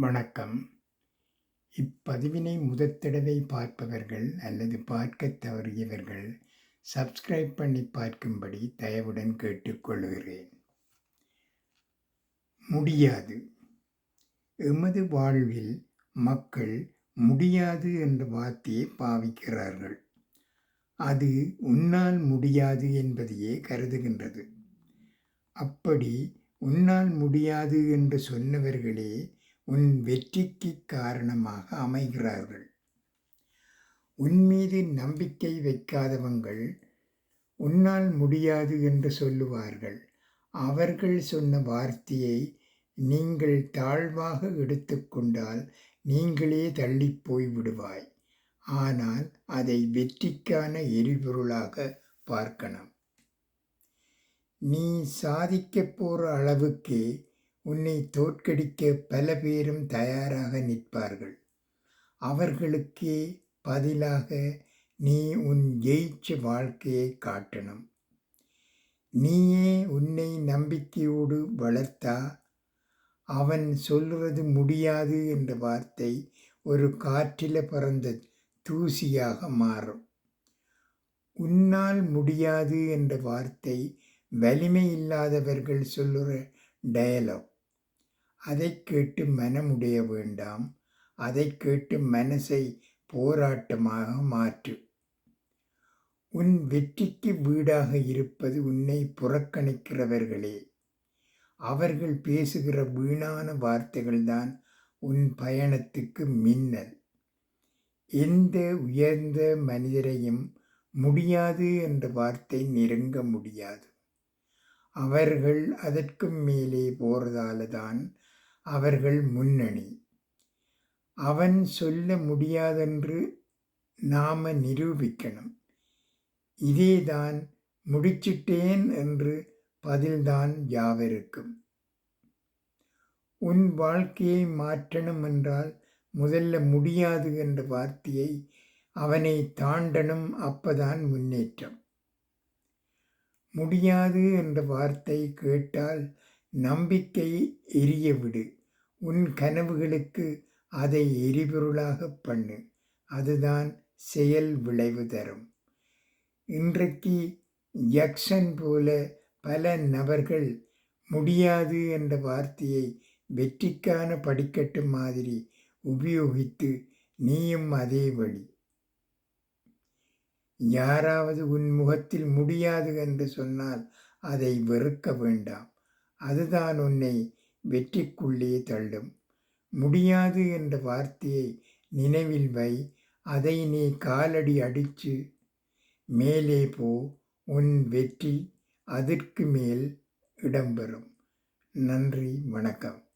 வணக்கம். இப்பதிவினை முதற்தடவை பார்ப்பவர்கள் அல்லது பார்க்கத் தவறியவர்கள் சப்ஸ்கிரைப் பண்ணி பார்க்கும்படி தயவுடன் கேட்டுக்கொள்கிறேன். முடியாது. எமது வாழ்வில் மக்கள் முடியாது என்ற வார்த்தையை பாவிக்கிறார்கள். அது உன்னால் முடியாது என்பதையே கருதுகின்றது. அப்படி உன்னால் முடியாது என்று சொன்னவர்களே உன் வெற்றிக்கு காரணமாக அமைகிறார்கள். உன் மீது நம்பிக்கை வைக்காதவங்கள் உன்னால் முடியாது என்று சொல்லுவார்கள். அவர்கள் சொன்ன வார்த்தையை நீங்கள் தாழ்வாக எடுத்துக்கொண்டால் நீங்களே தள்ளிப்போய் விடுவாய். ஆனால் அதை வெற்றிக்கான எரிபொருளாக பார்க்கணும். நீ சாதிக்கப் போகிற அளவுக்கே உன்னை தோற்கடிக்க பல பேரும் தயாராக நிற்பார்கள். அவர்களுக்கே பதிலாக நீ உன் ஜெயிச்ச வாழ்க்கையை காட்டணும். நீயே உன்னை நம்பிக்கையோடு வளர்த்தா அவன் சொல்வது முடியாது என்ற வார்த்தை ஒரு காற்றில் பறந்த தூசியாக மாறும். உன்னால் முடியாது என்ற வார்த்தை வலிமை இல்லாதவர்கள் சொல்லுற டயலாக் அதை கேட்டு மனமுடைய வேண்டாம். அதை கேட்டு மனசை போராட்டமாக மாற்று. உன் வெற்றிக்கு வீடாக இருப்பது உன்னை புறக்கணிக்கிறவர்களே. அவர்கள் பேசுகிற வீணான வார்த்தைகள்தான் உன் பயணத்துக்கு மின்னல். எந்த உயர்ந்த மனிதரையும் முடியாது என்ற வார்த்தை நெருங்க முடியாது. அவர்கள் அதற்கும் மேலே போறதால தான் அவர்கள் முன்னணி. அவன் சொல்ல முடியாதென்று நாம நிரூபிக்கணும். இதேதான் முடிச்சிட்டேன் என்று பதில்தான் யாவருக்கும். உன் வாழ்க்கையை மாற்றணும் என்றால் முதல்ல முடியாது என்ற வார்த்தையை அவனை தாண்டனும் அப்பதான் முன்னேற்றம். முடியாது என்ற வார்த்தை கேட்டால் நம்பிக்கையை எரிய விடு உன் கனவுகளுக்கு அதை எரிபொருளாக பண்ணு. அதுதான் செயல் விளைவு தரும். இன்றைக்கு ஜக்சன் போல பல நபர்கள் முடியாது என்ற வார்த்தையை வெற்றிக்கான படிக்கட்டு மாதிரி உபயோகித்து நீயும் அதே வழி. யாராவது உன் முகத்தில் முடியாது என்று சொன்னால் அதை வெறுக்க வேண்டாம். அதுதான் உன்னை வெற்றிக்குள்ளே தள்ளும். முடியாது என்ற வார்த்தையை நினைவில் வை. அதை நீ காலடி அடித்து மேலே போ. உன் வெற்றி அதற்கு மேல் இடம்பெறும். நன்றி வணக்கம்.